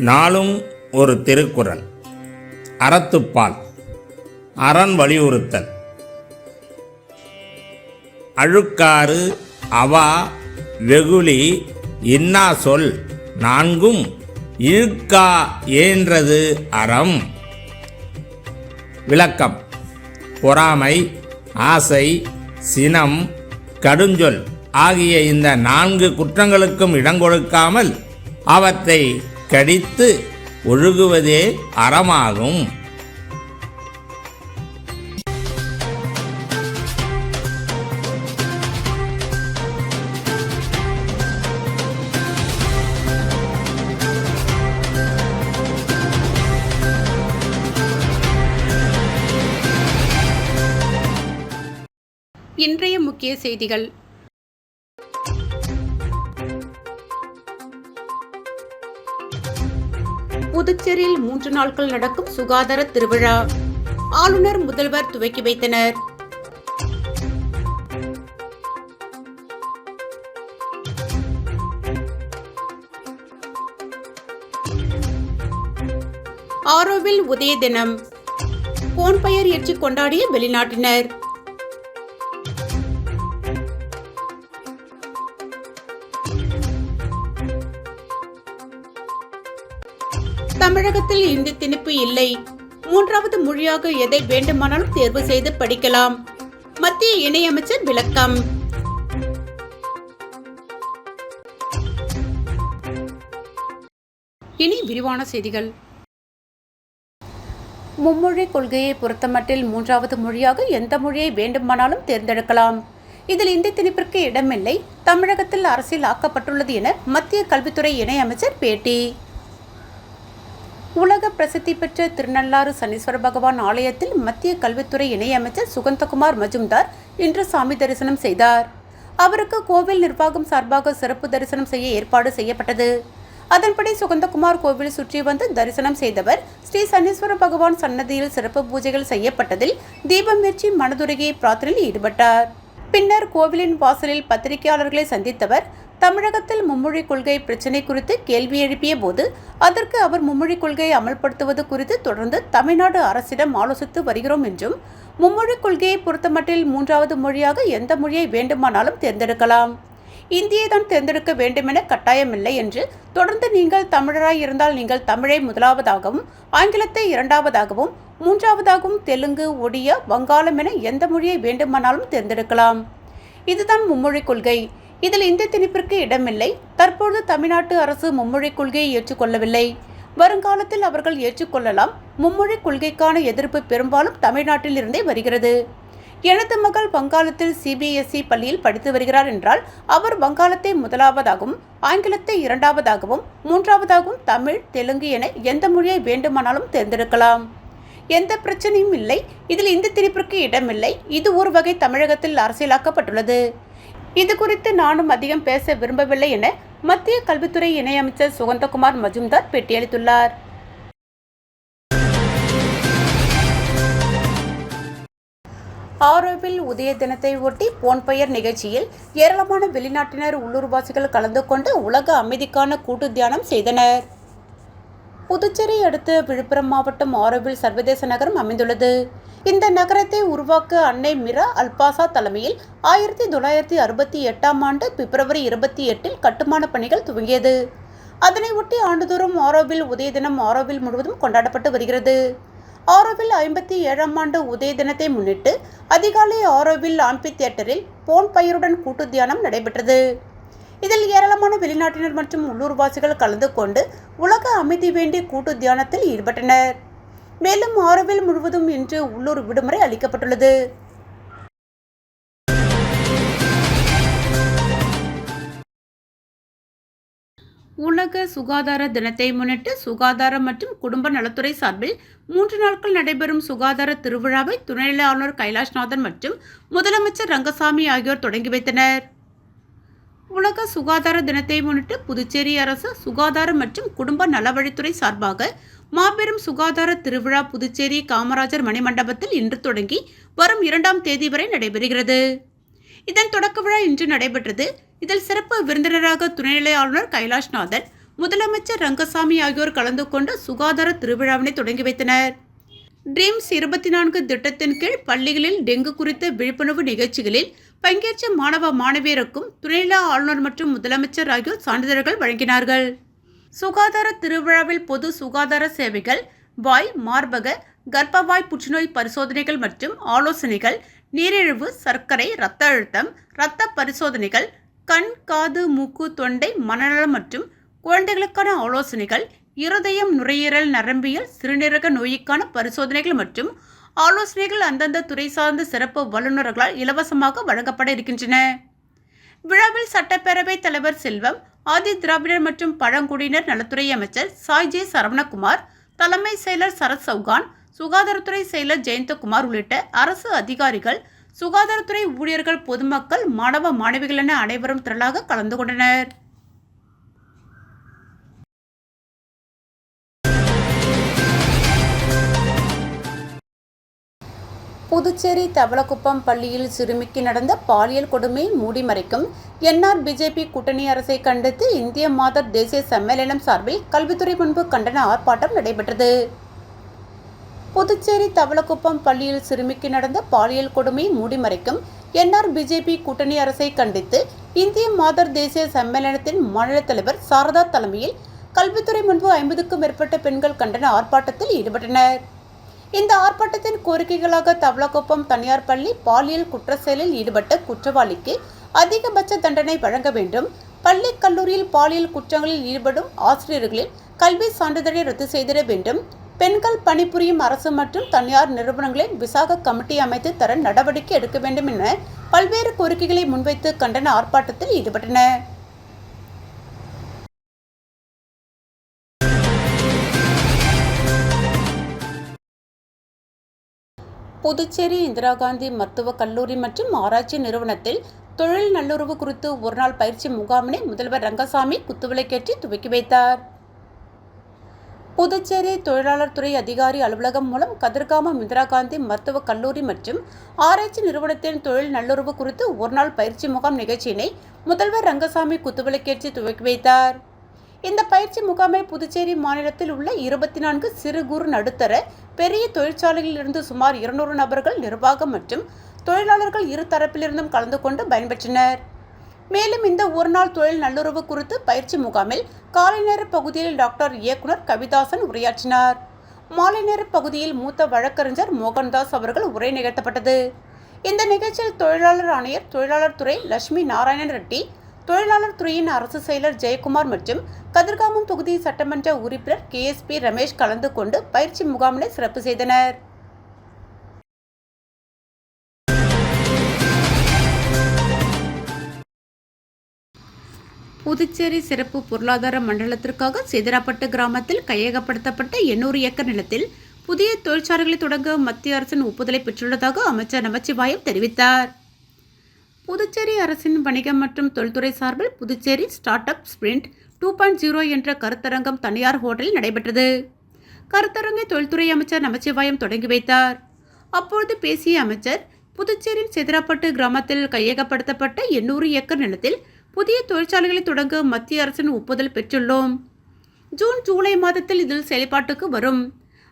நாளும் ஒரு திருக்குறள். அறத்துப்பால். அறன் வலியுறுத்தல். அழுக்காறு அவா வெகுளி இன்னா சொல் நான்கும் இழுக்கா ஏன்றது அறம். விளக்கம். பொறாமை ஆசை சினம் கடுஞ்சொல் ஆகிய இந்த நான்கு குற்றங்களுக்கும் இடங்கொடுக்காமல் அவற்றை கடித்து ஒழுகுவதே அறமாகும். இன்றைய முக்கிய செய்திகள். புதுச்சேரியில் மூன்று நாட்கள் நடக்கும் சுகாதார திருவிழா. ஆளுநர் முதல்வர் துவக்கி வைத்தனர். ஆரோவில் உதய தினம். போன் பெயர் ஏற்றி கொண்டாடிய வெளிநாட்டினர். தமிழகத்தில் இந்தி திணிப்பு இல்லை. மூன்றாவது மொழியாக எதை வேண்டுமானாலும் தேர்வு செய்து படிக்கலாம். மத்திய இணையமைச்சர் விளக்கம். இனி விரிவான செய்திகள். மும்மொழி கொள்கையை பொறுத்தமட்டில் மூன்றாவது மொழியாக எந்த மொழியை வேண்டுமானாலும் தேர்ந்தெடுக்கலாம். இதில் இந்தி திணிப்பிற்கு இடமில்லை. தமிழகத்தில் அரசியல் ஆக்கப்பட்டுள்ளது என மத்திய கல்வித்துறை இணையமைச்சர் பேட்டி. உலக பிரசித்தி பெற்ற திருநள்ளாறு சனீஸ்வர பகவான் ஆலயத்தில் மத்திய கல்வித்துறை இணையமைச்சர் சுகந்தகுமார் மஜும்தார் இன்று சாமி தரிசனம் செய்தார். அவருக்கு கோவில் நிர்வாகம் சார்பாக சிறப்பு தரிசனம் செய்ய ஏற்பாடு செய்யப்பட்டது. அதன்படி சுகந்தகுமார் கோவில் சுற்றி வந்து தரிசனம் செய்தவர் ஸ்ரீ சனீஸ்வர பகவான் சன்னதியில் சிறப்பு பூஜைகள் செய்யப்பட்டதில் தீபம் ஏற்றி மனதுருகியை பிரார்த்தனையில் ஈடுபட்டார். பின்னர் கோவிலின் வாசலில் பத்திரிகையாளர்களை சந்தித்தவர் தமிழகத்தில் மும்மொழி கொள்கை பிரச்சினை குறித்து கேள்வி எழுப்பிய போது அதற்கு அவர் மும்மொழி கொள்கையை அமல்படுத்துவது குறித்து தொடர்ந்து தமிழ்நாடு அரசிடம் ஆலோசித்து வருகிறோம் என்றும் மும்மொழி கொள்கையை பொறுத்தமட்டில் மூன்றாவது மொழியாக எந்த மொழியை வேண்டுமானாலும் தேர்ந்தெடுக்கலாம். இந்தியை தான் தேர்ந்தெடுக்க வேண்டுமென கட்டாயமில்லை என்று தொடர்ந்து நீங்கள் தமிழராய் இருந்தால் நீங்கள் தமிழை முதலாவதாகவும் ஆங்கிலத்தை இரண்டாவதாகவும் மூன்றாவதாகவும் தெலுங்கு ஒடியா வங்காளம் என எந்த மொழியை வேண்டுமானாலும் தேர்ந்தெடுக்கலாம். இதுதான் மும்மொழி கொள்கை. இதில் இந்தி திணிப்பிற்கு இடமில்லை. தற்பொழுது தமிழ்நாட்டு அரசு மும்மொழிக் கொள்கையை ஏற்றுக்கொள்ளவில்லை. வருங்காலத்தில் அவர்கள் ஏற்றுக்கொள்ளலாம். மும்மொழி கொள்கைக்கான எதிர்ப்பு பெரும்பாலும் தமிழ்நாட்டில் இருந்தே வருகிறது. எனது மகள் வங்காளத்தில் சிபிஎஸ்இ பள்ளியில் படித்து வருகிறார் என்றால் அவர் வங்காளத்தை முதலாவதாகவும் ஆங்கிலத்தை இரண்டாவதாகவும் மூன்றாவதாகவும் தமிழ் தெலுங்கு என எந்த மொழியை வேண்டுமானாலும் தேர்ந்தெடுக்கலாம். எந்த பிரச்சனையும் இல்லை. இதில் இந்த திணிப்பிற்கு இடமில்லை. இது ஒரு வகை தமிழகத்தில் அரசியலாக்கப்பட்டுள்ளது. இது குறித்து நானும் அதிகம் பேச விரும்பவில்லை என மத்திய கல்வித்துறை இணையமைச்சர் சுகந்தகுமார் மஜும்தார் பேட்டியளித்துள்ளார். ஆரோவில் உதய தினத்தை ஒட்டி போன்பெயர் நிகழ்ச்சியில் ஏராளமான வெளிநாட்டினர் உள்ளூர்வாசிகள் கலந்து கொண்டு உலக அமைதிக்கான கூட்டு தியானம் செய்தனர். புதுச்சேரி அடுத்த விழுப்புரம் மாவட்டம் ஆரோவில் சர்வதேச நகரம் அமைந்துள்ளது. இந்த நகரத்தை உருவாக்க அன்னை மிரா அல்பாசா தலைமையில் ஆயிரத்தி தொள்ளாயிரத்தி அறுபத்தி எட்டாம் ஆண்டு பிப்ரவரி இருபத்தி எட்டில் கட்டுமான பணிகள் துவங்கியது. அதனை ஒட்டி ஆண்டுதோறும் ஆரோவில் உதய தினம் ஆரோவில் முழுவதும் கொண்டாடப்பட்டு வருகிறது. ஆரோவில் ஐம்பத்தி ஏழாம் ஆண்டு உதய தினத்தை முன்னிட்டு அதிகாலை ஆரோவில் ஆம்பி தியேட்டரில் போன் பயிருடன் கூட்டு தியானம் நடைபெற்றது. இதில் ஏராளமான வெளிநாட்டினர் மற்றும் உள்ளூர்வாசிகள் கலந்து கொண்டு உலக அமைதி வேண்டி கூட்டு தியானத்தில் ஈடுபட்டனர். மேலும் ஆரோவில் முழுவதும் இன்று உள்ளூர் விடுமுறை அளிக்கப்பட்டுள்ளது. உலக சுகாதார தினத்தை முன்னிட்டு சுகாதார மற்றும் குடும்ப நலத்துறை சார்பில் மூன்று நாட்கள் நடைபெறும் சுகாதார திருவிழாவை துணைநிலை ஆளுநர் கைலாஷ்நாதன் மற்றும் முதலமைச்சர் ரங்கசாமி ஆகியோர் தொடங்கி வைத்தனர். உலக சுகாதார தினத்தை முன்னிட்டு புதுச்சேரி அரசு சுகாதாரம் மற்றும் குடும்ப நலவழித்துறை சார்பாக மாபெரும் சுகாதார திருவிழா புதுச்சேரி காமராஜர் மணிமண்டபத்தில் இன்று தொடங்கி வரும் இரண்டாம் தேதி வரை நடைபெறுகிறது. இதன் தொடக்க விழா இன்று நடைபெற்றது. இதில் சிறப்பு விருந்தினராக துணைநிலை ஆளுநர் கைலாஷ்நாதன் முதலமைச்சர் ரங்கசாமி ஆகியோர் கலந்து கொண்டு சுகாதார திருவிழாவினை தொடங்கி வைத்தனர். ட்ரீம்ஸ் இருபத்தி நான்கு திட்டத்தின் கீழ் பள்ளிகளில் டெங்கு குறித்த விழிப்புணர்வு நிகழ்ச்சிகளில் பங்கேற்ற மாணவ மாணவியருக்கும் துணைநிலை ஆளுநர் மற்றும் முதலமைச்சர் ஆகியோர் சான்றிதழ்கள் வழங்கினார்கள். சுகாதார திருவிழாவில் பொது சுகாதார சேவைகள் வாய் மார்பக கர்ப்பவாய் புற்றுநோய் பரிசோதனைகள் மற்றும் ஆலோசனைகள் நீரிழிவு சர்க்கரை இரத்த அழுத்தம் இரத்த பரிசோதனைகள் கண் காது மூக்கு தொண்டை மனநலம் மற்றும் குழந்தைகளுக்கான ஆலோசனைகள் இருதயம் நுரையீரல் நரம்பியல் சிறுநீரக நோய்க்கான பரிசோதனைகள் மற்றும் ஆலோசனைகள் அந்தந்த துறை சார்ந்த சிறப்பு வல்லுநர்களால் இலவசமாக வழங்கப்பட இருக்கின்றன. விழாவில் சட்டப்பேரவை தலைவர் செல்வம் ஆதி திராவிடர் மற்றும் பழங்குடியினர் நலத்துறை அமைச்சர் சாய் ஜே சரவணகுமார் தலைமை செயலர் சரத் சௌகான் சுகாதாரத்துறை செயலர் ஜெயந்தகுமார் உள்ளிட்ட அரசு அதிகாரிகள் சுகாதாரத்துறை ஊழியர்கள் பொதுமக்கள் மாணவ மாணவிகள் என அனைவரும் திரளாக கலந்து கொண்டனர். புதுச்சேரி தவளக்குப்பம் பள்ளியில் சிறுமிக்கு நடந்த பாலியல் கொடுமை மூடிமறைக்கும் என்ஆர் பிஜேபி கூட்டணி அரசை கண்டித்து இந்திய மாதர் தேசிய சம்மேளனம் சார்பில் கல்வித்துறை முன்பு கண்டன ஆர்ப்பாட்டம் நடைபெற்றது. புதுச்சேரி தவளக்குப்பம் பள்ளியில் சிறுமிக்கு நடந்த பாலியல் கொடுமை மூடிமறைக்கும் என்ஆர் பிஜேபி கூட்டணி அரசை கண்டித்து இந்திய மாதர் தேசிய சம்மேளனத்தின் மாநில தலைவர் சாரதா தலைமையில் கல்வித்துறை முன்பு ஐம்பதுக்கும் மேற்பட்ட பெண்கள் கண்டன ஆர்ப்பாட்டத்தில் ஈடுபட்டனர். இந்த ஆர்ப்பாட்டத்தின் கோரிக்கைகளாக தவளக்குப்பம் தனியார் பள்ளி பாலியல் குற்ற செயலில் ஈடுபட்ட குற்றவாளிக்கு அதிகபட்ச தண்டனை வழங்க வேண்டும். பள்ளி கல்லூரியில் பாலியல் குற்றங்களில் ஈடுபடும் ஆசிரியர்களின் கல்வி சான்றிதழை ரத்து செய்திட வேண்டும். பெண்கள் பணிபுரியும் அரசு மற்றும் தனியார் நிறுவனங்களின் விசாக கமிட்டி அமைத்து தர நடவடிக்கை எடுக்க வேண்டும் என பல்வேறு கோரிக்கைகளை முன்வைத்து கண்டன ஆர்ப்பாட்டத்தில் ஈடுபட்டன புதுச்சேரி இந்திரா காந்தி மருத்துவக் கல்லூரி மற்றும் ஆராய்ச்சி நிறுவனத்தில் தொழில் நல்லுறவு குறித்து ஒருநாள் பயிற்சி முகாமினை முதல்வர் ரங்கசாமி குத்துவிளக்கேற்றி துவக்கி வைத்தார். புதுச்சேரி தொழிலாளர் துறை அதிகாரி அலுவலகம் மூலம் கதிர்காமம் இந்திரா காந்தி மருத்துவக் கல்லூரி மற்றும் ஆராய்ச்சி நிறுவனத்தின் தொழில் நல்லுறவு குறித்து ஒருநாள் பயிற்சி முகாம் நிகழ்ச்சியினை முதல்வர் ரங்கசாமி குத்துவிளக்கேற்றி துவக்கி வைத்தார். இந்த பயிற்சி முகாமை புதுச்சேரி மாநிலத்தில் உள்ள இருபத்தி நான்கு சிறு குறு நடுத்தர பெரிய தொழிற்சாலைகளிலிருந்து சுமார் இருநூறு நபர்கள் நிர்வாகம் மற்றும் தொழிலாளர்கள் இரு தரப்பிலிருந்தும் கலந்து கொண்டு பயன்பெற்றனர். மேலும் இந்த ஒருநாள் தொழில் நல்லுறவு குறித்து பயிற்சி முகாமில் காலை நேர பகுதியில் டாக்டர் இயக்குனர் கவிதாசன் உரையாற்றினார். மாலை நேர பகுதியில் மூத்த வழக்கறிஞர் மோகன்தாஸ் அவர்கள் உரை நிகழ்த்தப்பட்டது. இந்த நிகழ்ச்சியில் தொழிலாளர் ஆணையர் தொழிலாளர் துறை லட்சுமி நாராயணன் ரெட்டி தொழிலாளர் துறையின் அரசு செயலர் ஜெயக்குமார் மற்றும் கதிர்காமம் தொகுதி சட்டமன்ற உறுப்பினர் கேஎஸ்பி ரமேஷ் கலந்து கொண்டு பயிற்சி முகாமினை சிறப்பு செய்தனர். புதுச்சேரி சிறப்பு பொருளாதார மண்டலத்திற்காக சேதராப்பட்டு கிராமத்தில் கையகப்படுத்தப்பட்ட எண்ணூறு ஏக்கர் நிலத்தில் புதிய தொழிற்சாலைகளை தொடங்க மத்திய அரசின் ஒப்புதலை பெற்றுள்ளதாக அமைச்சர் நமச்சிவாயம் தெரிவித்தார். புதுச்சேரி அரசின் வணிகம் மற்றும் தொழில்துறை சார்பில் Puducherry start up sprint two point zero என்ற கருத்தரங்கம் தனியார் ஹோட்டலில் நடைபெற்றது. கருத்தரங்கை தொழில்துறை அமைச்சர் நமச்சிவாயம் தொடங்கி வைத்தார். அப்பொழுது பேசிய அமைச்சர் புதுச்சேரியின் செதிராப்பட்டு கிராமத்தில் கையகப்படுத்தப்பட்ட எண்ணூறு ஏக்கர் நிலத்தில் புதிய தொழிற்சாலைகளை தொடங்க மத்திய அரசின் ஒப்புதல் பெற்றுள்ளோம். ஜூன் ஜூலை மாதத்தில் இதில் செயல்பாட்டுக்கு வரும்.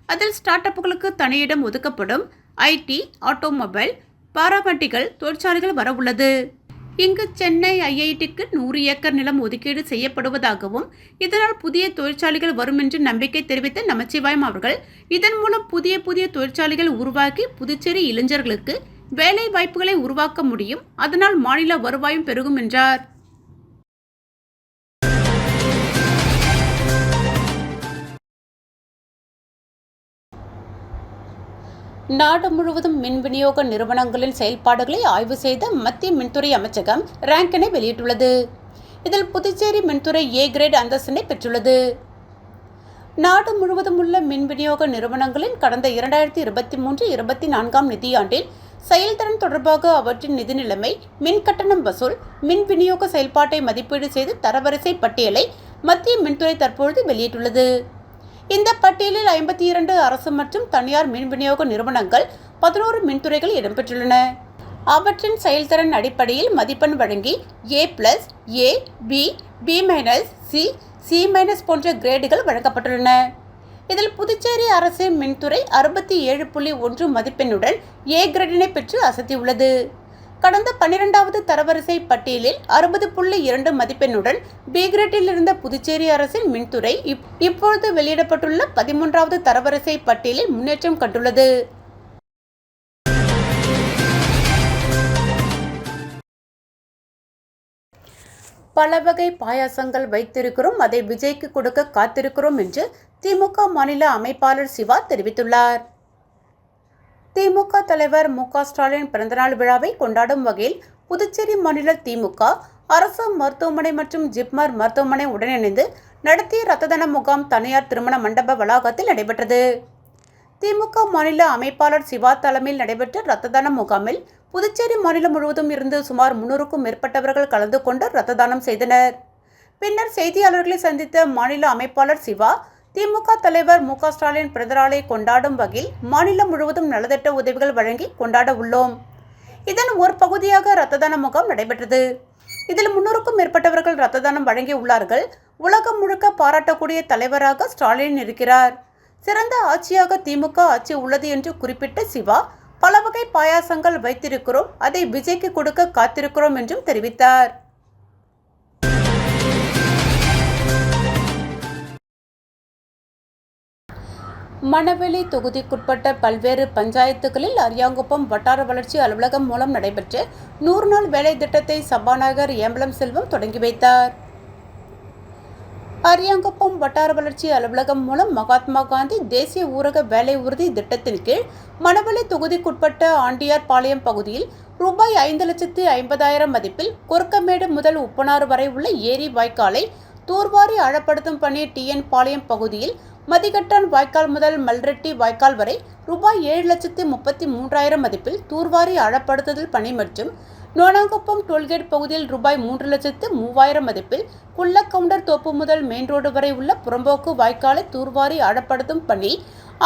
அதில் ஸ்டார்ட் அப்புகளுக்கு தனியிடம் ஒதுக்கப்படும் ஐடி ஆட்டோமொபைல் பாராபட்டிகள் தொழிற்சாலைகள் வரவுள்ளது. இங்கு சென்னை ஐஐடிக்கு நூறு ஏக்கர் நிலம் ஒதுக்கீடு செய்யப்படுவதாகவும் இதனால் புதிய தொழிற்சாலைகள் வரும் என்று நம்பிக்கை தெரிவித்த நமச்சிவாயம் அவர்கள் இதன் மூலம் புதிய புதிய தொழிற்சாலைகள் உருவாக்கி புதுச்சேரி இளைஞர்களுக்கு வேலை வாய்ப்புகளை உருவாக்க முடியும். அதனால் மாநில வருவாயும் பெருகும் என்றார். நாடு முழுவதும் மின் விநியோக நிறுவனங்களின் செயல்பாடுகளை ஆய்வு செய்த மத்திய மின்துறை அமைச்சகம் ரேங்கினை வெளியிட்டுள்ளது. இதில் புதுச்சேரி மின்துறை ஏ கிரேட் அந்தஸ்தினை பெற்றுள்ளது. நாடு முழுவதும் உள்ள மின் விநியோக நிறுவனங்களின் கடந்த இரண்டாயிரத்தி இருபத்தி மூன்று இருபத்தி நான்காம் நிதியாண்டில் செயல்திறன் தொடர்பாக அவற்றின் நிதி நிலைமை மின் கட்டணம் வசூல் மின் விநியோக செயல்பாட்டை மதிப்பீடு செய்து தரவரிசை பட்டியலை மத்திய மின்துறை தற்பொழுது வெளியிட்டுள்ளது. இந்த பட்டியலில் ஐம்பத்தி இரண்டு அரசு மற்றும் தனியார் மின் விநியோக நிறுவனங்கள் பதினோரு மின்துறைகள் இடம்பெற்றுள்ளன. அவற்றின் செயல்திறன் அடிப்படையில் மதிப்பெண் வழங்கி A plus A B B minus C C minus போன்ற கிரேடுகள் வழங்கப்பட்டுள்ளன. இதில் புதுச்சேரி அரசின் மின்துறை அறுபத்தி ஏழு புள்ளி ஒன்று மதிப்பெண்ணுடன் ஏ கிரேடினை பெற்று அசத்தியுள்ளது. கடந்த பன்னிரெண்டாவது தரவரிசை பட்டியலில் அறுபது புள்ளி இரண்டு மதிப்பெண்ணுடன் பி கிரேட்டில் இருந்த புதுச்சேரி அரசின் மின்துறை இப்- இப்பொழுது வெளியிடப்பட்டுள்ள பதிமூன்றாவது தரவரிசை பட்டியலில் முன்னேற்றம் கண்டுள்ளது. பல வகை பாயாசங்கள் வைத்திருக்கிறோம். அதை விஜய்க்கு கொடுக்க காத்திருக்கிறோம் என்று திமுக மாநில அமைப்பாளர் சிவா தெரிவித்துள்ளார். திமுக தலைவர் மு க ஸ்டாலின் பிறந்தநாள் விழாவை கொண்டாடும் வகையில் புதுச்சேரி மாநில திமுக அரசு மருத்துவமனை மற்றும் ஜிப்மர் மருத்துவமனை உடனிணைந்து நடத்திய ரத்த தான முகாம் தனியார் திருமண மண்டப வளாகத்தில் நடைபெற்றது. திமுக மாநில அமைப்பாளர் சிவா தலைமையில் நடைபெற்ற ரத்த தான முகாமில் புதுச்சேரி மாநிலம் முழுவதும் இருந்து சுமார் முன்னூறுக்கும் மேற்பட்டவர்கள் கலந்து கொண்டு ரத்த தானம் செய்தனர். பின்னர் செய்தியாளர்களை சந்தித்த மாநில அமைப்பாளர் சிவா திமுக தலைவர் மு ஸ்டாலின் பிறந்தநாளை கொண்டாடும் வகையில் மாநிலம் முழுவதும் நலத்திட்ட உதவிகள் வழங்கி கொண்டாட உள்ளோம். இதன் ஒரு பகுதியாக இரத்த தான முகாம் நடைபெற்றது. இதில் முன்னூறுக்கும் மேற்பட்டவர்கள் இரத்த தானம் வழங்கி உள்ளார்கள் உலகம் முழுக்க பாராட்டக்கூடிய தலைவராக ஸ்டாலின் இருக்கிறார். சிறந்த ஆட்சியாக திமுக ஆட்சி உள்ளது என்று குறிப்பிட்ட சிவா பல வகை பாயாசங்கள் வைத்திருக்கிறோம் அதை விஜய்க்கு கொடுக்க காத்திருக்கிறோம் என்றும் தெரிவித்தார். மணவெளி தொகுதிக்குட்பட்ட பல்வேறு பஞ்சாயத்துகளில் அரியாங்குப்பம் வட்டார வளர்ச்சி அலுவலகம் மூலம் நடைபெற்ற நூறு நாள் வேலை திட்டத்தை சபாநாயகர் ஏம்பலம் செல்வம் தொடங்கி வைத்தார். அரியாங்குப்பம் வட்டார வளர்ச்சி அலுவலகம் மூலம் மகாத்மா காந்தி தேசிய ஊரக வேலை உறுதி திட்டத்தின் கீழ் மணவெளி தொகுதிக்குட்பட்ட ஆண்டியார் பாளையம் பகுதியில் ரூபாய் ஐந்து லட்சத்து ஐம்பதாயிரம் மதிப்பில் கொருக்கமேடு முதல் உப்பனாறு வரை உள்ள ஏரி வாய்க்காலை தூர்வாரி ஆழப்படுத்தும் பணி டிஎன் பாளையம் பகுதியில் மதிகட்டான் வாய்க்கால் முதல் மல்ரெட்டி வாய்க்கால் வரை ரூபாய் ஏழு லட்சத்து முப்பத்தி மூன்றாயிரம் மதிப்பில் தூர்வாரி ஆழப்படுத்துதல் பணி மற்றும் நோனாங்குப்பம் டோல்கேட் பகுதியில் ரூபாய் மூன்று லட்சத்து மூவாயிரம் மதிப்பில் குள்ளக்கவுண்டர் தோப்பு முதல் மெயின் ரோடு வரை உள்ள புறம்போக்கு வாய்க்காலை தூர்வாரி ஆழப்படுத்தும் பணி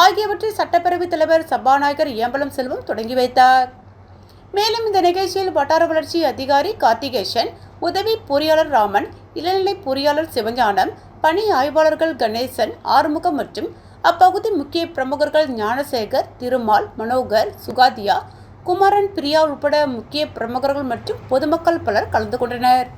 ஆகியவற்றை சட்டப்பேரவைத் தலைவர் சபாநாயகர் ஏம்பலம் செல்வம் தொடங்கி வைத்தார். மேலும் இந்த நிகழ்ச்சியில் வட்டார வளர்ச்சி அதிகாரி கார்த்திகேசன் உதவி பொறியாளர் ராமன் இளநிலை பொறியாளர் சிவஞானம் பணி ஆய்வாளர்கள் கணேசன் ஆறுமுகம் மற்றும் அப்பகுதி முக்கிய பிரமுகர்கள் ஞானசேகர் திருமால் மனோகர் சுகாதியா குமாரன் பிரியா உட்பட முக்கிய பிரமுகர்கள் மற்றும் பொதுமக்கள் பலர் கலந்து கொண்டனர்.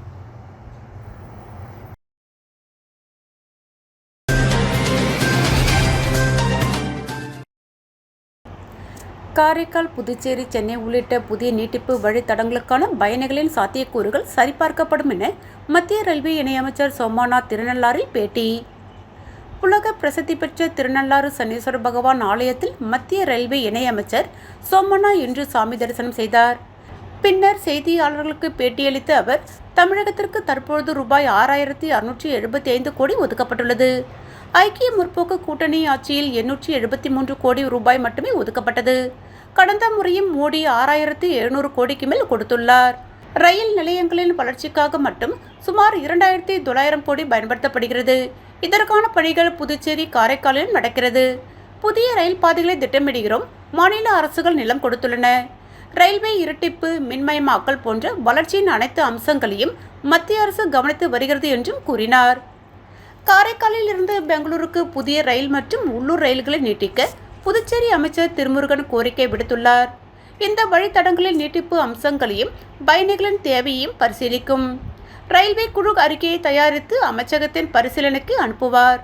காரைக்கால் புதுச்சேரி சென்னை உள்ளிட்ட புதிய நீட்டிப்பு வழித்தடங்களுக்கான பயணிகளின் சாத்தியக்கூறுகள் சரிபார்க்கப்படும் என மத்திய ரயில்வே இணையமைச்சர் சோமநாத் திருநள்ளாரில் பேட்டி. உலக பிரசித்தி பெற்ற திருநள்ளாறு சனீஸ்வர பகவான் ஆலயத்தில் மத்திய ரயில்வே இணையமைச்சர் சோமனா இன்று சாமி தரிசனம் செய்தார். பின்னர் செய்தியாளர்களுக்கு பேட்டியளித்த அவர் தமிழகத்திற்கு தற்பொழுது ரூபாய் ஆறாயிரத்தி அறுநூற்றி எழுபத்தி ஐந்து கோடி ஒதுக்கப்பட்டுள்ளது. ஐக்கிய முற்போக்கு கூட்டணி ஆட்சியில் எண்ணூற்றி எழுபத்தி மூன்று கோடி ரூபாய் மட்டுமே ஒதுக்கப்பட்டது. கடந்த முறையும் மோடி ஆறாயிரத்தி எழுநூறு கோடிக்கு மேல் கொடுத்துள்ளார். ரயில் நிலையங்களின் வளர்ச்சிக்காக மட்டும் சுமார் இரண்டாயிரத்தி தொள்ளாயிரம் கோடி பயன்படுத்தப்படுகிறது. இதற்கான பணிகள் புதுச்சேரி காரைக்காலில் நடக்கிறது. புதிய ரயில் பாதைகளை திட்டமிடுகிறோம். மாநில அரசுகள் நிலம் கொடுத்துள்ளன. ரயில்வே இரட்டிப்பு மின்மயமாக்கல் போன்ற வளர்ச்சியின் அனைத்து அம்சங்களையும் மத்திய அரசு கவனித்து வருகிறது என்றும் கூறினார். காரைக்காலில் இருந்து பெங்களூருக்கு புதிய ரயில் மற்றும் உள்ளூர் ரயில்களை நீட்டிக்க புதுச்சேரி அமைச்சர் திருமுருகன் கோரிக்கை விடுத்துள்ளார். இந்த வழித்தடங்களில் நீட்டிப்பு அம்சங்களையும் பயணிகளின் தேவையையும் பரிசீலிக்கும். ரயில்வே குழு அறிக்கையை தயாரித்து அமைச்சகத்தின் பரிசீலனைக்கு அனுப்புவார்.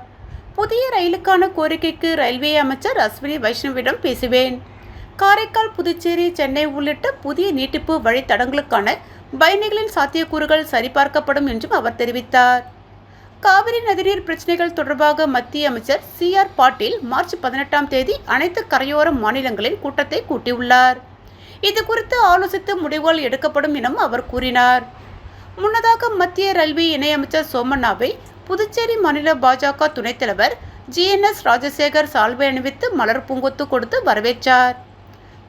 புதிய ரயிலுக்கான கோரிக்கைக்கு ரயில்வே அமைச்சர் அஸ்வினி வைஷ்ணவிடம் பேசுவேன். காரைக்கால் புதுச்சேரி சென்னை உள்ளிட்ட புதிய நீட்டிப்பு வழித்தடங்களுக்கான பயணிகளின் சாத்தியக்கூறுகள் சரிபார்க்கப்படும் என்றும் அவர் தெரிவித்தார். காவிரி நதிநீர் பிரச்சனைகள் தொடர்பாக மத்திய அமைச்சர் சி ஆர் பாட்டீல் மார்ச் பதினெட்டாம் தேதி அனைத்து கரையோர மாநிலங்களின் கூட்டத்தை கூட்டியுள்ளார். இது குறித்து ஆலோசித்து முடிவுகள் எடுக்கப்படும் எனவும் அவர் கூறினார். முன்னதாக மத்திய ரயில்வே இணையமைச்சர் சோமண்ணாவை புதுச்சேரி மாநில பாஜக துணைத் தலைவர் ஜிஎன்எஸ் ராஜசேகர் சால்வை அணிவித்து மலர் பூங்கொத்து கொடுத்து வரவேற்றார்.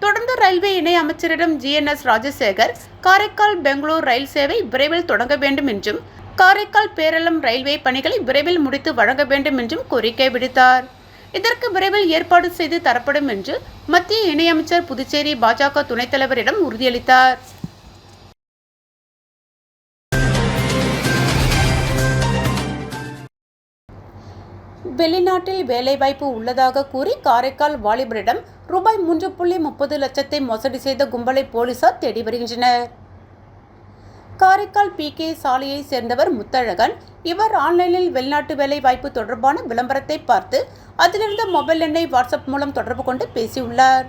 தொடர்ந்து ரயில்வே இணை அமைச்சரிடம் ஜிஎன்எஸ் ராஜசேகர் காரைக்கால் பெங்களூர் ரயில் சேவை விரைவில் தொடங்க வேண்டும் என்றும் காரைக்கால் பேரளம் ரயில்வே பணிகளை விரைவில் முடித்து வழங்க வேண்டும் என்றும் கோரிக்கை விடுத்தார். இதற்கு விரைவில் ஏற்பாடு செய்து தரப்படும் என்று மத்திய இணையமைச்சர் புதுச்சேரி பாஜக துணைத் தலைவரிடம் உறுதியளித்தார். வெளிநாட்டில் வேலைவாய்ப்பு உள்ளதாக கூறி காரைக்கால் வாலிபரிடம் ரூபாய் மூன்று புள்ளி முப்பது லட்சத்தை மோசடி செய்த கும்பலை போலீசார் தேடி வருகின்றனர். காரைக்கால் பி கே சாலையை சேர்ந்தவர் முத்தழகன். இவர் ஆன்லைனில் வெளிநாட்டு வேலை வாய்ப்பு தொடர்பான விளம்பரத்தை பார்த்து அதிலிருந்த மொபைல் எண்ணை வாட்ஸ்அப் மூலம் தொடர்பு கொண்டு பேசியுள்ளார்.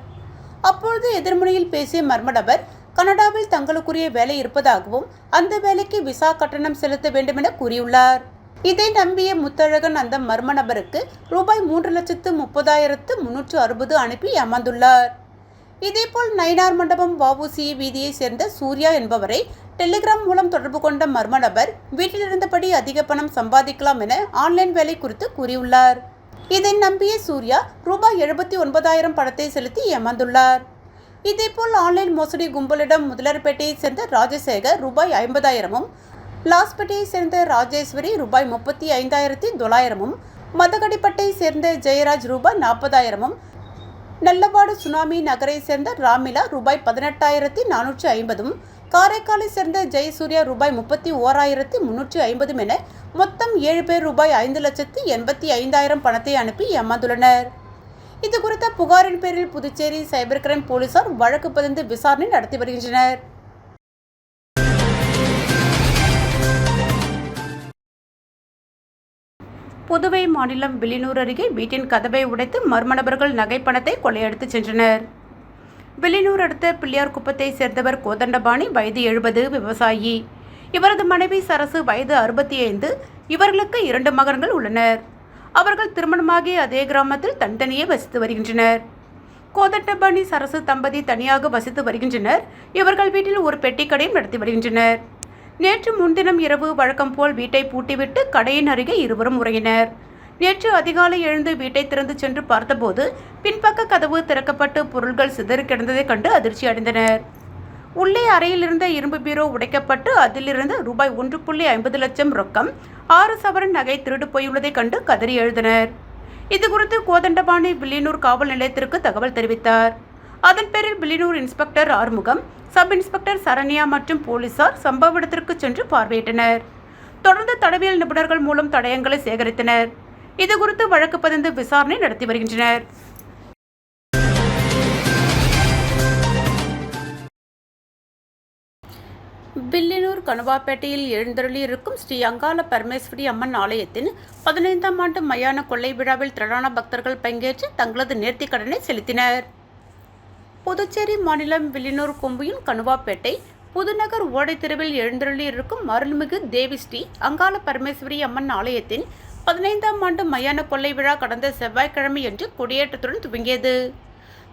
அப்பொழுது எதிர்முனையில் பேசிய மர்ம நபர் கனடாவில் தங்களுக்குரிய வேலை இருப்பதாகவும் அந்த வேலைக்கு விசா கட்டணம் செலுத்த வேண்டும் என கூறியுள்ளார். இதை நம்பிய முத்தழகன் அந்த மர்ம நபருக்கு ரூபாய் மூன்று லட்சத்து முப்பதாயிரத்து முன்னூற்று அறுபது அனுப்பி அமர்ந்துள்ளார் இதேபோல் நயினார் மண்டபம் வவுசி வீதியை சேர்ந்த சூர்யா என்பவரை டெலிகிராம் மூலம் தொடர்பு கொண்ட மர்ம நபர் வீட்டில் இருந்தபடி அதிக பணம் சம்பாதிக்கலாம் என ஆன்லைன் வேலை குறித்து கூறியுள்ளார். இதை நம்பிய சூர்யா ரூபாய் எழுபத்தி ஒன்பதாயிரம் பணத்தை செலுத்தி ஏமாந்துள்ளார். இதேபோல் ஆன்லைன் மோசடி கும்பலிடம் முதலர்பேட்டையை சேர்ந்த ராஜசேகர் ரூபாய் ஐம்பதாயிரமும் லாஸ்பேட்டையை சேர்ந்த ராஜேஸ்வரி ரூபாய் முப்பத்தி ஐந்தாயிரத்தி தொள்ளாயிரமும் மதகடிப்பட்டை சேர்ந்த ஜெயராஜ் ரூபாய் நாற்பதாயிரமும் நல்லவாடு சுனாமி நகரை சேர்ந்த ராமிலா ரூபாய் பதினெட்டாயிரத்தி நானூற்றி ஐம்பதும் காரைக்காலை சேர்ந்த ஜெயசூர்யா ரூபாய் முப்பத்தி ஓராயிரத்தி முன்னூற்றி ஐம்பதும் என மொத்தம் ஏழு பேர் ரூபாய் ஐந்து லட்சத்தி எண்பத்தி ஐந்தாயிரம் பணத்தை அனுப்பி ஏமாந்துள்ளனர். இது குறித்த புகாரின் பேரில் புதுச்சேரி சைபர் கிரைம் போலீசார் வழக்கு பதிந்து விசாரணை நடத்தி வருகின்றனர். புதுவை மாநிலம் வில்லியனூர் அருகே வீட்டின் கதவை உடைத்து மர்ம நபர்கள் நகைப்பணத்தை கொள்ளையடித்துச் சென்றனர். வில்லியனூர் அடுத்த பிள்ளையார் குப்பத்தை சேர்ந்தவர் கோதண்டபாணி வயது எழுபது விவசாயி. இவரது மனைவி சரசு வயது அறுபத்தி ஐந்து இவர்களுக்கு இரண்டு மகன்கள் உள்ளனர். அவர்கள் திருமணமாகி அதே கிராமத்தில் தனித்தனியே வசித்து வருகின்றனர். கோதண்டபாணி சரசு தம்பதி தனியாக வசித்து வருகின்றனர். இவர்கள் வீட்டில் ஒரு பெட்டி கடையும் நடத்தி வருகின்றனர். நேற்று முன்தினம் இரவு வழக்கம் போல் வீட்டை பூட்டிவிட்டு கடையின் அருகே இருவரும் உறங்கினர் நேற்று அதிகாலை எழுந்து வீட்டை திறந்து சென்று பார்த்தபோது பின்பக்க கதவு திறக்கப்பட்டு பொருள்கள் சிதறி கிடந்ததைக் கண்டு அதிர்ச்சி அடைந்தனர். உள்ளே அறையில் இருந்த இரும்பு பீரோ உடைக்கப்பட்டு அதிலிருந்து ரூபாய் ஒன்று புள்ளி ஐம்பது லட்சம் ரொக்கம் ஆறு சவரன் நகை திருடு போயுள்ளதைக் கண்டு கதறி எழுதினர் இதுகுறித்து கோதண்டபாணி வில்லியனூர் காவல் நிலையத்திற்கு தகவல் தெரிவித்தார். அதன் பேரில் Villianur inspector Arumugam sub inspector Saranya மற்றும் போலீசார் சம்பவ இடத்திற்கு சென்று பார்வையிட்டனர். தொடர்ந்து தடவியல் நிபுணர்கள் மூலம் தடயங்களை சேகரித்தனர். இதுகுறித்து வழக்கு பதிந்து விசாரணை நடத்தி வருகின்றனர். பில்லினூர் கணுவாப்பேட்டையில் எழுந்தருளியிருக்கும் ஸ்ரீ அங்காள பரமேஸ்வரி அம்மன் ஆலயத்தின் பதினைந்தாம் ஆண்டு மயான கொள்ளை விழாவில் திரளான பக்தர்கள் பங்கேற்று தங்களது நேர்த்திக் கடனை செலுத்தினர். புதுச்சேரி மாநிலம் வில்லினூர் கொம்பியின் கணுவாப்பேட்டை புதுநகர் ஓடைத்தெருவில் எழுந்தருளியிருக்கும் அருள்மிகு தேவி ஸ்ரீ அங்காள பரமேஸ்வரி அம்மன் ஆலயத்தின் பதினைந்தாம் ஆண்டு மயான கொள்ளை விழா கடந்த செவ்வாய்க்கிழமை என்று கொடியேற்றத்துடன் துவங்கியது.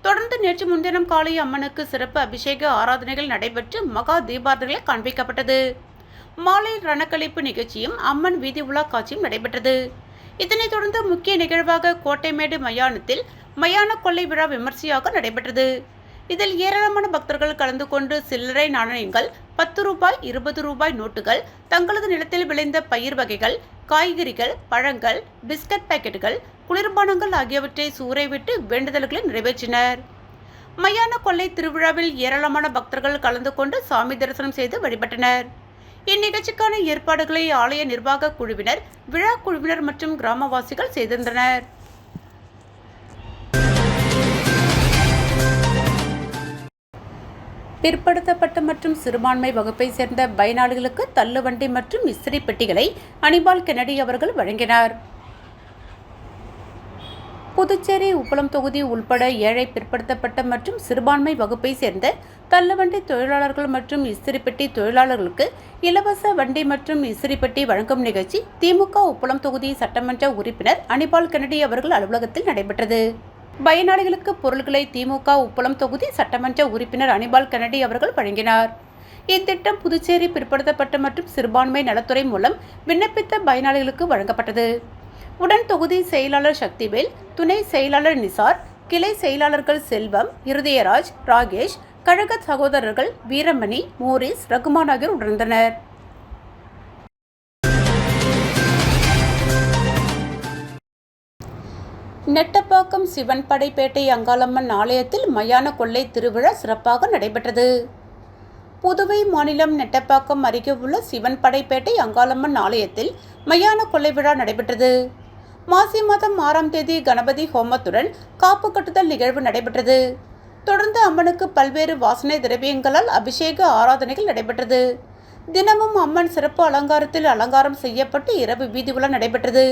தொடர்ந்து நேற்று முன்தினம் காலை அம்மனுக்கு சிறப்பு அபிஷேக ஆராதனைகள் நடைபெற்று மகா தீபாரதனை காண்பிக்கப்பட்டது. மாலை ரணக்களிப்பு நிகழ்ச்சியும் அம்மன் வீதி உலா காட்சியும் நடைபெற்றது. இதனைத் தொடர்ந்து முக்கிய நிகழ்வாக கோட்டைமேடு மயானத்தில் மயான கொள்ளை விழா விமர்சையாக நடைபெற்றது. இதில் ஏராளமான பக்தர்கள் கலந்து கொண்டு சில்லறை நாணயங்கள் பத்து ரூபாய் இருபது ரூபாய் நோட்டுகள் தங்களது நிலத்தில் விளைந்த பயிர் வகைகள் காய்கறிகள் பழங்கள் பிஸ்கட் பாக்கெட்டுகள் குளிர்பானங்கள் ஆகியவற்றை சூறைவிட்டு வேண்டுதல்களை நிறைவேற்றினர். மயான கொள்ளை திருவிழாவில் ஏராளமான பக்தர்கள் கலந்து கொண்டு சாமி தரிசனம் செய்து வழிபட்டனர். இந்நிகழ்ச்சிக்கான ஏற்பாடுகளை ஆலய நிர்வாக குழுவினர் விழா குழுவினர் மற்றும் கிராமவாசிகள் செய்திருந்தனர். பிற்படுத்தப்பட்ட மற்றும் சிறுபான்மை வகுப்பை சேர்ந்த பயனாளிகளுக்கு தள்ளுவண்டி மற்றும் இஸ்திரி பெட்டிகளை அனிபால் கெனடி அவர்கள் வழங்கினார். புதுச்சேரி உப்பளம் தொகுதி உள்பட ஏழை பிற்படுத்தப்பட்ட மற்றும் சிறுபான்மை வகுப்பை சேர்ந்த தள்ளுவண்டி தொழிலாளர்கள் மற்றும் இஸ்திரி தொழிலாளர்களுக்கு இலவச வண்டி மற்றும் இஸ்திரிப்பட்டி வழங்கும் நிகழ்ச்சி திமுக உப்பளம் தொகுதி சட்டமன்ற உறுப்பினர் அனிபால் கெனடி அவர்கள் அலுவலகத்தில் நடைபெற்றது. பயனாளிகளுக்கு பொருட்களை திமுக உப்பளம் தொகுதி சட்டமன்ற உறுப்பினர் அனிபால் கனடி அவர்கள் வழங்கினார். இத்திட்டம் புதுச்சேரி பிற்படுத்தப்பட்ட மற்றும் சிறுபான்மை நலத்துறை மூலம் விண்ணப்பித்த பயனாளிகளுக்கு வழங்கப்பட்டது. உடன் தொகுதி செயலாளர் சக்திவேல் துணை செயலாளர் நிசார் கிளை செயலாளர்கள் செல்வம் இருதயராஜ் ராகேஷ் கழக சகோதரர்கள் வீரமணி மோரிஸ் ரகுமான் ஆகியோர் உணர்ந்தனர் நெட்டப்பாக்கம் சிவன் படைப்பேட்டை அங்காளம்மன் ஆலயத்தில் மயான கொள்ளை திருவிழா சிறப்பாக நடைபெற்றது. புதுவை மாநிலம் நெட்டப்பாக்கம் அருகே உள்ள சிவன் படைப்பேட்டை அங்காளம்மன் ஆலயத்தில் மயான கொள்ளை விழா நடைபெற்றது. மாசி மாதம் ஆறாம் தேதி கணபதி ஹோமத்துடன் காப்பு கட்டுதல் நிகழ்வு நடைபெற்றது. தொடர்ந்து அம்மனுக்கு பல்வேறு வாசனை திரவியங்களால் அபிஷேக ஆராதனைகள் நடைபெற்றது. தினமும் அம்மன் சிறப்பு அலங்காரத்தில் அலங்காரம் செய்யப்பட்டு இரவு வீதி உலா நடைபெற்றது.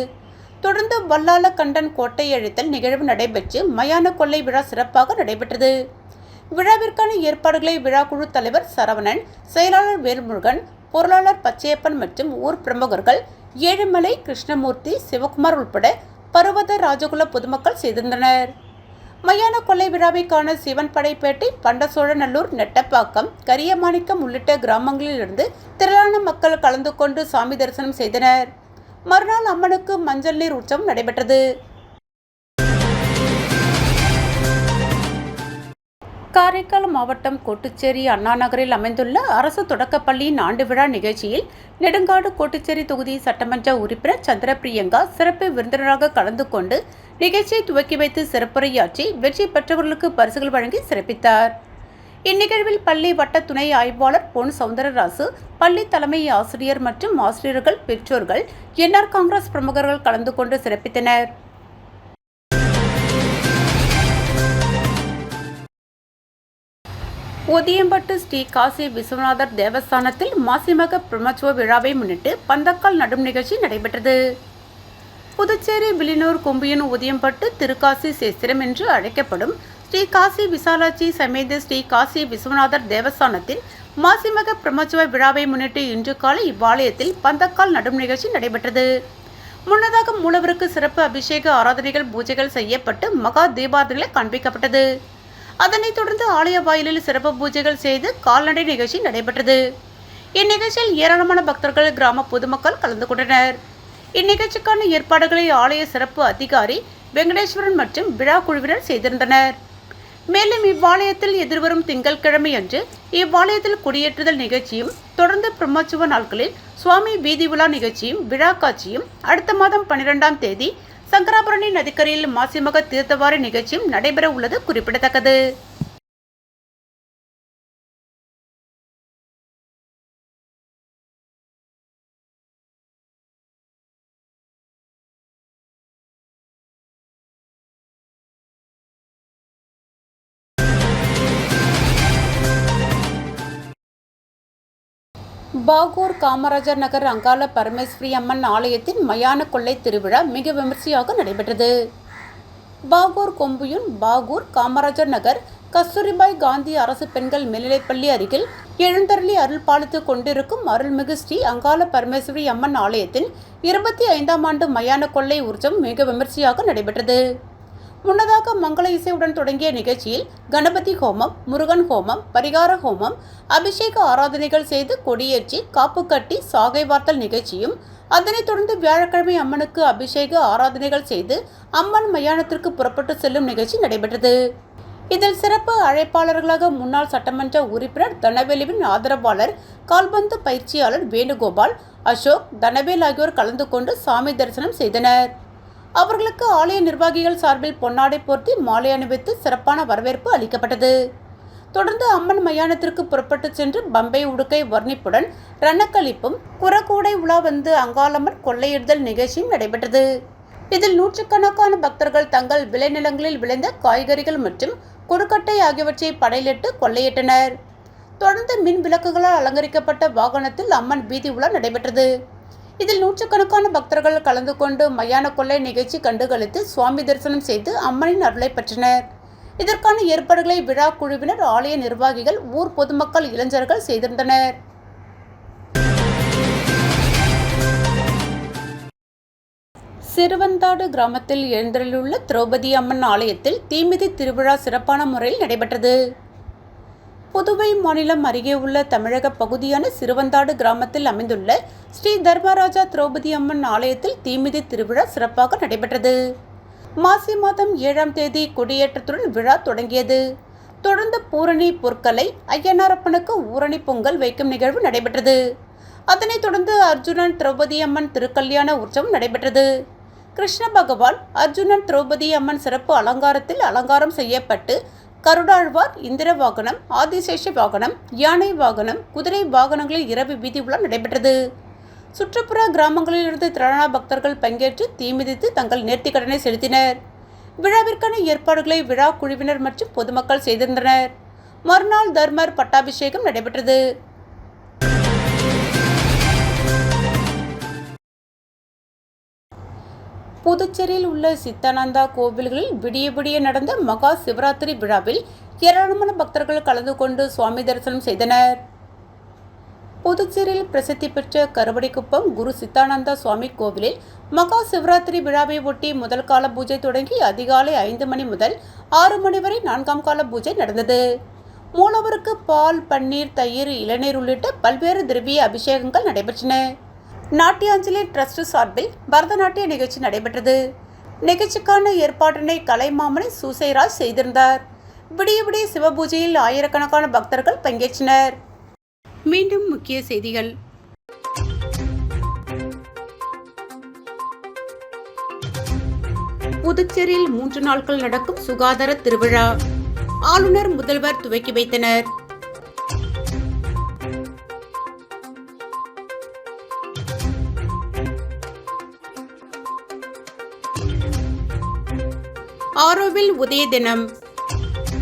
தொடர்ந்து வல்லால கண்டன் கோட்டையழித்தல் நிகழ்வு நடைபெற்று மயான கொள்ளை விழா சிறப்பாக நடைபெற்றது. விழாவிற்கான ஏற்பாடுகளை விழாக்குழு தலைவர் சரவணன் செயலாளர் வேல்முருகன் பொருளாளர் பச்சையப்பன் மற்றும் ஊர் பிரமுகர்கள் ஏழுமலை கிருஷ்ணமூர்த்தி சிவகுமார் உட்பட பருவத ராஜகுல பொதுமக்கள் செய்திருந்தனர் மயான கொள்ளை விழாவை காண சிவன் படைப்பேட்டை பண்டசோழநல்லூர் நெட்டப்பாக்கம் கரியமாணிக்கம் உள்ளிட்ட கிராமங்களிலிருந்து திரளான மக்கள் கலந்து கொண்டு சாமி தரிசனம் செய்தனர். மறுநாள் அம்மனுக்கு மஞ்சள் நீர் உற்சவம் நடைபெற்றது. காரைக்கால் மாவட்டம் கோட்டுச்சேரி அண்ணா நகரில் அமைந்துள்ள அரசு தொடக்கப்பள்ளியின் ஆண்டு விழா நிகழ்ச்சியில் நெடுங்காடு கோட்டுச்சேரி தொகுதி சட்டமன்ற உறுப்பினர் சந்திர பிரியங்கா சிறப்பு விருந்தினராக கலந்து கொண்டு நிகழ்ச்சியை துவக்கி வைத்து சிறப்புரையாற்றி வெற்றி பெற்றவர்களுக்கு பரிசுகள் வழங்கி சிறப்பித்தார். இந்நிகழ்வில் பள்ளி வட்ட துணை ஆய்வாளர் பொன் சவுந்தரராசு பள்ளி தலைமை ஆசிரியர் மற்றும் ஆசிரியர்கள் பெற்றோர்கள் என்ஆர் காங்கிரஸ் பிரமுகர்கள் கலந்து கொண்டு சிறப்பித்தனர். உதியம்பட்டு ஸ்ரீ காசி விஸ்வநாதர் தேவஸ்தானத்தில் மாசிமக பிரம்மோற்சவ விழாவை முன்னிட்டு பந்தக்கால் நடும் நிகழ்ச்சி நடைபெற்றது. புதுச்சேரி வில்லியனூர் கொம்பியன் உதியம்பட்டு திருக்காசி சேஸ்திரம் என்று அழைக்கப்படும் ஸ்ரீ காசி விசாலாட்சி சமேத ஸ்ரீ காசி விஸ்வநாதர் தேவஸ்தானத்தின் மாசிமக பிரம்மோற்சவ விழாவை முன்னிட்டு இன்று காலை இவ்வாலயத்தில் பந்தக்கால் நடும் நிகழ்ச்சி நடைபெற்றது. முன்னதாக மூலவருக்கு சிறப்பு அபிஷேக ஆராதனைகள் பூஜைகள் செய்யப்பட்டு மகா தீபாரதனை காண்பிக்கப்பட்டது. அதனைத் தொடர்ந்து ஆலய வாயிலில் சிறப்பு பூஜைகள் செய்து கால்நடை நிகழ்ச்சி நடைபெற்றது. இந்நிகழ்ச்சியில் ஏராளமான பக்தர்கள் கிராம பொதுமக்கள் கலந்து கொண்டனர். இந்நிகழ்ச்சிக்கான ஏற்பாடுகளை ஆலய சிறப்பு அதிகாரி வெங்கடேஸ்வரன் மற்றும் விழா குழுவினர் செய்திருந்தனர். மேலும் இவ்வாலயத்தில் எதிர்வரும் திங்கட்கிழமை அன்று இவ்வாலயத்தில் குடியேற்றுதல் நிகழ்ச்சியும் தொடர்ந்து பிரம்மோற்சவ நாட்களில் சுவாமி வீதி உலா நிகழ்ச்சியும் விழா காட்சியும் அடுத்த மாதம் பன்னிரெண்டாம் தேதி சங்கராபுரணி நதிக்கரையில் மாசிமக தீர்த்தவாரி நிகழ்ச்சியும் நடைபெற உள்ளது குறிப்பிடத்தக்கது. பாகூர் காமராஜர் நகர் அங்காள பரமேஸ்வரி அம்மன் ஆலயத்தின் மயான கொள்ளை திருவிழா மிக விமர்சையாக நடைபெற்றது. பாகூர் கொம்புயூன் பாகூர் காமராஜர் நகர் கஸ்தூரிபாய் காந்தி அரசு பெண்கள் மேல்நிலைப்பள்ளி அருகில் எழுந்தருளி அருள் பாலித்து கொண்டிருக்கும் அருள்மிகு ஸ்ரீ அங்காள பரமேஸ்வரி அம்மன் ஆலயத்தின் இருபத்தி ஐந்தாம் ஆண்டு மயான கொள்ளை உற்சவம் மிக விமர்சையாக நடைபெற்றது. முன்னதாக மங்கள இசையுடன் தொடங்கிய நிகழ்ச்சியில் கணபதி ஹோமம் முருகன் ஹோமம் பரிகார ஹோமம் அபிஷேக ஆராதனைகள் செய்து கொடியேற்றி காப்பு கட்டி சாகை வார்த்தல் நிகழ்ச்சியும் அதனைத் தொடர்ந்து வியாழக்கிழமை அம்மனுக்கு அபிஷேக ஆராதனைகள் செய்து அம்மன் மயானத்திற்கு புறப்பட்டு செல்லும் நிகழ்ச்சி நடைபெற்றது. இதில் சிறப்பு அழைப்பாளர்களாக முன்னாள் சட்டமன்ற உறுப்பினர் தனவேலுவின் ஆதரவாளர் கால்பந்து பயிற்சியாளர் வேணுகோபால் அசோக் தனவேல் ஆகியோர் கலந்து கொண்டு சாமி தரிசனம் செய்தனர். அவர்களுக்கு ஆலய நிர்வாகிகள் சார்பில் பொன்னாடை போர்த்தி மாலை அணிவித்து சிறப்பான வரவேற்பு அளிக்கப்பட்டது. தொடர்ந்து அம்மன் மயானத்திற்கு புறப்பட்டு சென்று பம்பை உடுக்கை வர்ணிப்புடன் ரணக்களிப்பும் குறக்கூடை உலா வந்து அங்காளம்மன் கொள்ளையிடுதல் நிகழ்ச்சியும் நடைபெற்றது. இதில் நூற்றுக்கணக்கான பக்தர்கள் தங்கள் விளைநிலங்களில் விளைந்த காய்கறிகள் மற்றும் கொழுக்கட்டை ஆகியவற்றை படையிலிட்டு கொள்ளையிட்டனர். தொடர்ந்து மின் விளக்குகளால் அலங்கரிக்கப்பட்ட வாகனத்தில் அம்மன் வீதி உலா நடைபெற்றது. இதில் நூற்றுக்கணக்கான பக்தர்கள் கலந்து கொண்டு மயான கொள்ளை நிகழ்ச்சி கண்டுகளித்து சுவாமி தரிசனம் செய்து அம்மனின் அருளை பெற்றனர். இதற்கான ஏற்பாடுகளை விழா குழுவினர் ஆலய நிர்வாகிகள் ஊர் பொதுமக்கள் இளைஞர்கள் செய்திருந்தனர். சிறுவந்தாடு கிராமத்தில் எழுந்தருளுள்ள திரௌபதி அம்மன் ஆலயத்தில் தீமிதி திருவிழா சிறப்பான முறையில் நடைபெற்றது. புதுவை மாநிலம் அருகே உள்ள தமிழக பகுதியான சிறுவந்தாடு கிராமத்தில் அமைந்துள்ள ஸ்ரீ தர்மராஜா திரௌபதி அம்மன் ஆலயத்தில் தீமிதி திருவிழா சிறப்பாக நடைபெற்றது. மாசி மாதம் ஏழாம் தேதி கொடியேற்றத்துடன் விழா தொடங்கியது. தொடர்ந்து பூரணி பொற்களை ஐயனாரப்பனுக்கு ஊரணி பொங்கல் வைக்கும் நிகழ்வு நடைபெற்றது. அதனைத் தொடர்ந்து அர்ஜுனன் திரௌபதி அம்மன் திருக்கல்யாண உற்சவம் நடைபெற்றது. கிருஷ்ண பகவான் அர்ஜுனன் திரௌபதி அம்மன் சிறப்பு அலங்காரத்தில் அலங்காரம் செய்யப்பட்டு கருடாழ்வார் இந்திர வாகனம் ஆதிசேஷ வாகனம் யானை வாகனம் குதிரை வாகனங்களில் இரவு வீதி உலா நடைபெற்றது. சுற்றுப்புற கிராமங்களிலிருந்து திரளான பக்தர்கள் பங்கேற்று தீமிதித்து தங்கள் நேர்த்திக்கடனை செலுத்தினர். விழாவிற்கான ஏற்பாடுகளை விழா குழுவினர் மற்றும் பொதுமக்கள் செய்திருந்தனர். மறுநாள் தர்மர் பட்டாபிஷேகம் நடைபெற்றது. புதுச்சேரியில் உள்ள சித்தானந்தா கோவில்களில் விடிய விடிய நடந்த மகா சிவராத்திரி விழாவில் ஏராளமான பக்தர்கள் கலந்து கொண்டு சுவாமி தரிசனம் செய்தனர். புதுச்சேரியில் பிரசித்தி பெற்ற கருவடிக்குப்பம் குரு சித்தானந்தா சுவாமி கோவிலில் மகா சிவராத்திரி விழாவை ஒட்டி முதல் கால பூஜை தொடங்கி அதிகாலை ஐந்து மணி முதல் ஆறு மணி வரை நான்காம் கால பூஜை நடந்தது. மூலவருக்கு பால் பன்னீர் தயிர் இளநீர் உள்ளிட்ட பல்வேறு திரவிய அபிஷேகங்கள் நடைபெற்றன. நாட்டியாஞ்சலி ட்ரஸ்ட் சார்பில் பரதநாட்டிய நிகழ்ச்சி நடைபெற்றது. நிகழ்ச்சிக்கான ஏற்பாட்டினை கலைமாமனை சூசைராஜ் செய்திருந்தார். விடிய விடிய சிவபூஜையில் ஆயிரக்கணக்கான பக்தர்கள் பங்கேற்றனர். மீண்டும் முக்கிய செய்திகள். புதுச்சேரியில் மூன்று நாட்கள் நடக்கும் சுகாதார திருவிழா. ஆளுநர் முதல்வர் துவக்கி வைத்தனர். ஆரோவில் உதய தினம்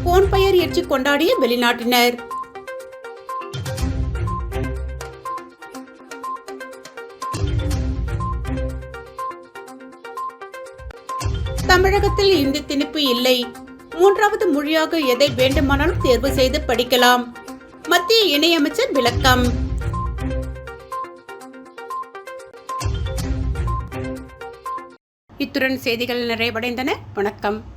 போன் பெயர் ஏற்றி கொண்டாடிய வெளிநாட்டினர். தமிழகத்தில் இந்தி திணிப்பு இல்லை. மூன்றாவது மொழியாக எதை வேண்டுமானாலும் தேர்வு செய்து படிக்கலாம். மத்திய இணையமைச்சர் விளக்கம். இத்துடன் செய்திகள் நிறைவடைந்தன. வணக்கம்.